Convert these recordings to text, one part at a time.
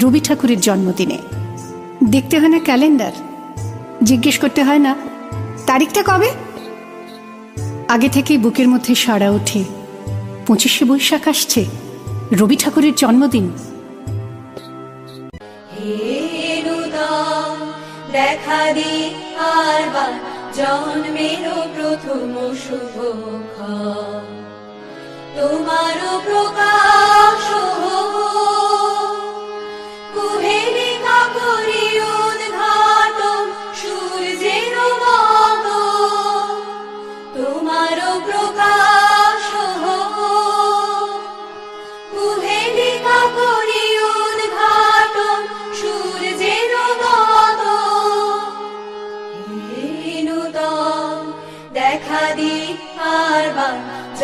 রবি ঠাকুরের জন্মদিনে। দেখতে হয় না ক্যালেন্ডার? জিজ্ঞেস করতে হয় না, তারিখটা কবে? আগে থেকেই বুকের মধ্যে সাড়া ওঠে, পঁচিশে বৈশাখ আসছে, রবি ঠাকুরের জন্মদিন। দেখা দি প্রথম শুভ তোমার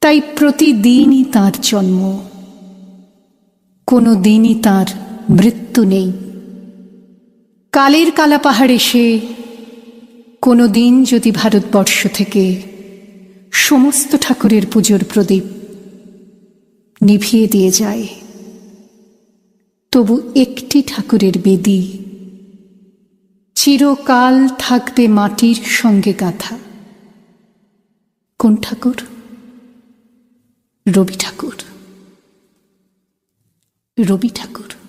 তাই প্রতিদিনই তার জন্ম। কোনো দিনই তার মৃত্যু নেই। কালের কালা পাহাড় এসে কোনো দিন যদি ভারতবর্ষ থেকে সমস্ত ঠাকুরের পুজোর প্রদীপ নিভিয়ে দিয়ে যায়, তবু একটি ঠাকুরের বেদী চিরকাল থাকবে মাটির সঙ্গে গাথা। কোন ঠাকুর? রবি ঠাকুর। রবি ঠাকুর।